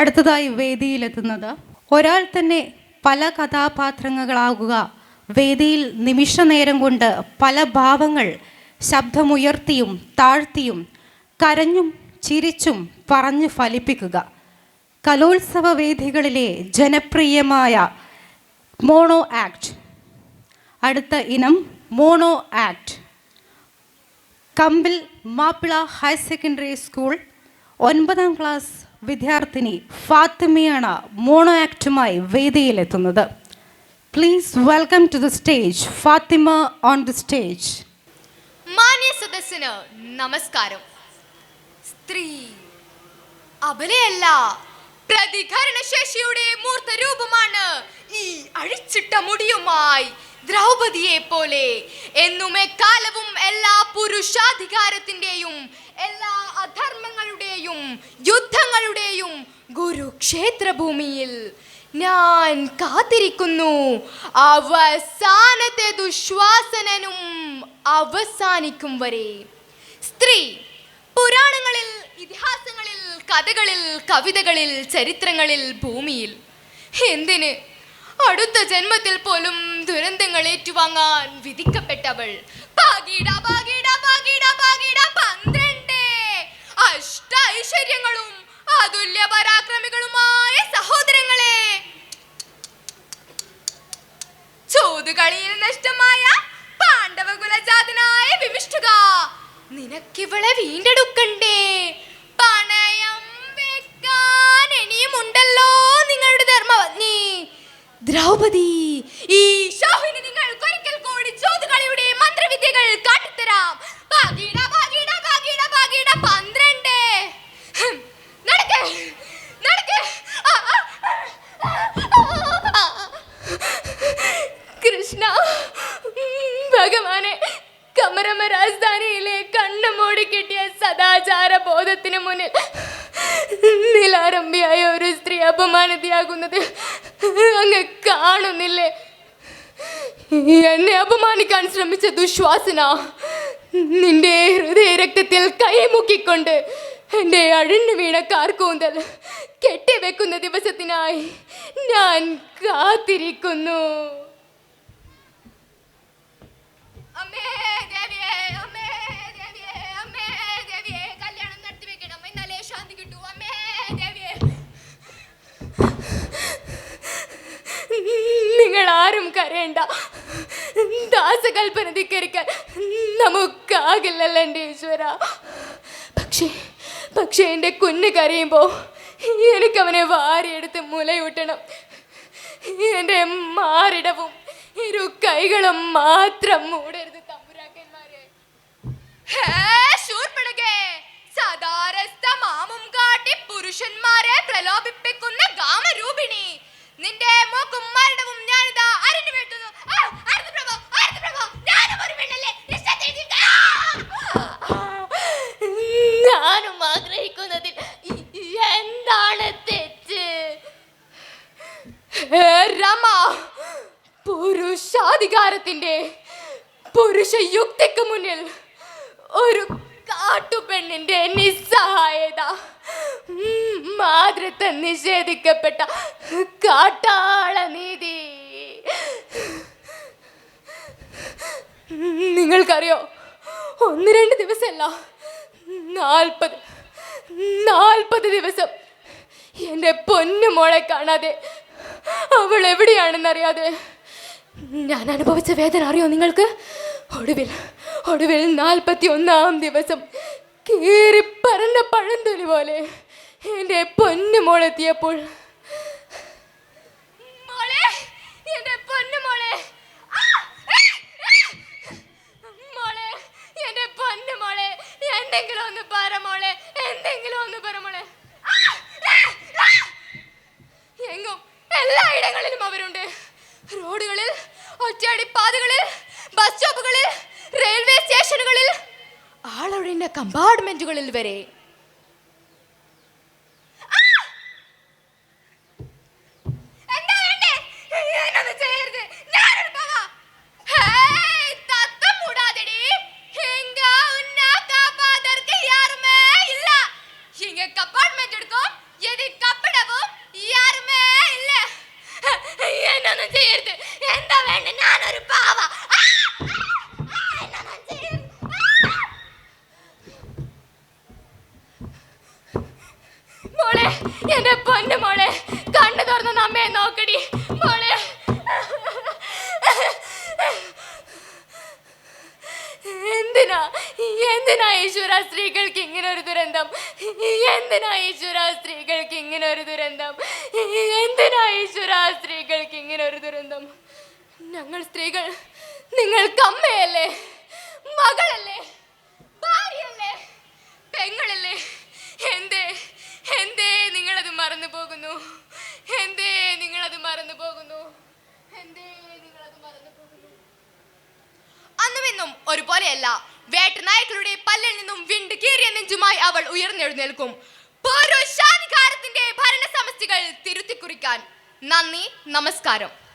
അടുത്തതായി വേദിയിലെത്തുന്നത് ഒരാൾ തന്നെ പല കഥാപാത്രങ്ങളാകുക വേദിയിൽ നിമിഷ നേരം കൊണ്ട് പല ഭാവങ്ങൾ ശബ്ദമുയർത്തിയും താഴ്ത്തിയും കരഞ്ഞും ചിരിച്ചും പറഞ്ഞു ഫലിപ്പിക്കുക. കലോത്സവ വേദികളിലെ ജനപ്രിയമായ മോണോ ആക്ട്. അടുത്ത ഇനം mono act. Kambil Mappila higher secondary school ഒൻപതാം ക്ലാസ് വിദ്യാർത്ഥിനി ഫാത്തിമയാണ് മോണോ ആക്ടുമായി വേദിയിലെത്തുന്നത്. Please welcome to the stage Fathima on the stage മാന്യ സദസ്സിന് നമസ്കാരം. സ്ത്രീ അബലയല്ല പ്രതികരണശേഷിയുടെ മൂർത്ത രൂപമാണ് ഈ അഴിച്ചിട്ട മുടിയുമായി ദ്രൗപതിയെ പോലെ. എന്നും എക്കാലവും എല്ലാ പുരുഷാധികാരത്തിന്റെയും എല്ലാ അധർമ്മങ്ങളുടെയും യുദ്ധങ്ങളുടെയും കുരുക്ഷേത്ര ഭൂമിയിൽ ഞാൻ കാത്തിരിക്കുന്നു. അവസാനത്തെ ദുശ്വാസനും അവസാനിക്കും വരെ. സ്ത്രീ പുരാണങ്ങളിൽ ഇതിഹാസങ്ങളിൽ കഥകളിൽ കവിതകളിൽ ചരിത്രങ്ങളിൽ ഭൂമിയിൽ. എന്തിന്? അടുത്ത ജന്മത്തിൽ പോലും ദുരന്തങ്ങൾ ഏറ്റുവാങ്ങാൻ വിധിക്കപ്പെട്ടവൾ. പാകീട പന്ത്രണ്ട്. അഷ്ട അതുല്യ പരാക്രമികളുമായ സഹോദരങ്ങളെ. ചോതുകളിയിൽ നഷ്ടമായ പാണ്ഡവകുലജാതനായ വിമിഷ്ടുക നിനക്കിവളെ വീണ്ടെടുക്കണ്ടേ? കൃഷ്ണ. ഭഗവാനെ കമരമ രാജധാനിയിലെ കണ്ണു മൂടി കിട്ടിയ സദാചാര ബോധത്തിന് മുന്നിൽ നിലാരംഭിയായ ഒരു സ്ത്രീ അപമാനിതയാകുന്നത് അങ്ങ് കാണുന്നില്ലേ? എന്നെ അപമാനിക്കാൻ ശ്രമിച്ച ദുശ്വാസന നിന്റെ ഹൃദയ രക്തത്തിൽ കൈമുക്കിക്കൊണ്ട് എന്റെ അഴിഞ്ഞു വീണ കാർക്കൂന്തൽ കെട്ടിവെക്കുന്ന ദിവസത്തിനായി ഞാൻ കാത്തിരിക്കുന്നു. അമ്മേ ദേവിയേ അമ്മേ ദേവിയേ അമ്മേ ദേവിയേ കല്യാണം നടത്തി വെക്കണം. ശാന്തി കിട്ടൂ. അമ്മേ ദേവിയേ. നിങ്ങൾ ആരും കരയണ്ട. ദാസകൽപ്പന ധിക്കരിക്കാൻ നമുക്കാകില്ലല്ലോ എന്റെ ഈശ്വര. പക്ഷേ പക്ഷേ എന്റെ കുഞ്ഞ് കരയുമ്പോൾ എനിക്കവനെ വാരിയെടുത്ത് മുലയൂട്ടണം. എന്റെ മാറിടവും ഇരു കൈകളും മാത്രം മൂടരുത് തമ്പുരാക്കന്മാരെ. സദാരസ്ഥ മാമും കാട്ടി പുരുഷന്മാരെ പ്രലോഭിപ്പിക്കുന്ന ഗാമരൂപിണി. നിന്റെ മൂക്കും മരണവും ഞാനിതാ അരിഞ്ഞു വീഴ്ത്തുന്നു. ഞാനും ആഗ്രഹിക്കുന്നതിൽ എന്താണ് തെറ്റ്? രമ പുരുഷാധികാരത്തിന്റെ പുരുഷ യുക്തിക്ക് മുന്നിൽ ഒരു കാട്ടുപെണ്ണിന്റെ നിസ്സഹായത മാതൃത്വ നിഷേധിക്കപ്പെട്ട കാട്ടാള നീതി. നിങ്ങൾക്കറിയോ? ഒന്ന് രണ്ട് ദിവസമല്ല നാൽപ്പത് നാൽപ്പത് ദിവസം എന്റെ പൊന്നു മോളെ കാണാതെ അവൾ എവിടെയാണെന്നറിയാതെ ഞാൻ അനുഭവിച്ച വേദന അറിയോ നിങ്ങൾക്ക്? ഒടുവിൽ ഒടുവിൽ നാൽപ്പത്തി ഒന്നാം ദിവസം കീറി പറന്ന പഴന്തൊലി പോലെ എന്റെ പൊന്നു മോളെത്തിയപ്പോൾ എന്തെങ്കിലും ഒന്ന് മോളെ മോളെ. എങ്ങും എല്ലാ ഇടങ്ങളിലും അവരുണ്ട്. റോഡുകളിൽ ഒറ്റയടിപ്പാതകളിൽ ബസ് സ്റ്റോപ്പുകളിൽ റെയിൽവേ സ്റ്റേഷനുകളിൽ ആളൊഴിഞ്ഞ കമ്പാർട്ട്മെന്റുകളിൽ വരെ. അമ്മയെ നോക്കടി. മോളെ എന്തിനാ? എന്തിനാ ഈശ്വര സ്ത്രീകൾക്ക് ഇങ്ങനെ ഒരു ദുരന്തം? എന്തിനാ ഈശ്വര സ്ത്രീകൾക്ക് ഇങ്ങനെ ഒരു ദുരന്തം? എന്തിനാ ഈശ്വര സ്ത്രീകൾക്ക് ഇങ്ങനെ ഒരു ദുരന്തം? ഞങ്ങൾ സ്ത്രീകൾ നിങ്ങൾ അമ്മയല്ലേ? മകളല്ലേ? ഭാര്യയല്ലേ? പെങ്ങളല്ലേ? എന്തേ? എന്തേ നിങ്ങളത് മറന്നു പോകുന്നു എന്തേ നിങ്ങളത് മറന്നു പോകുന്നു പോകുന്നു? അന്നുമെന്നും ഒരുപോലെയല്ല. വേട്ടനായ്ക്കളുടെ പല്ലിൽ നിന്നും വിണ്ട് കീറിയ നെഞ്ചുമായി അവൾ ഉയർന്നെഴുന്നേൽക്കും. പുരുഷാധികാരത്തിന്റെ ഭരണ സമസ്തികൾ തിരുത്തിക്കുറിക്കാൻ. നന്ദി നമസ്കാരം.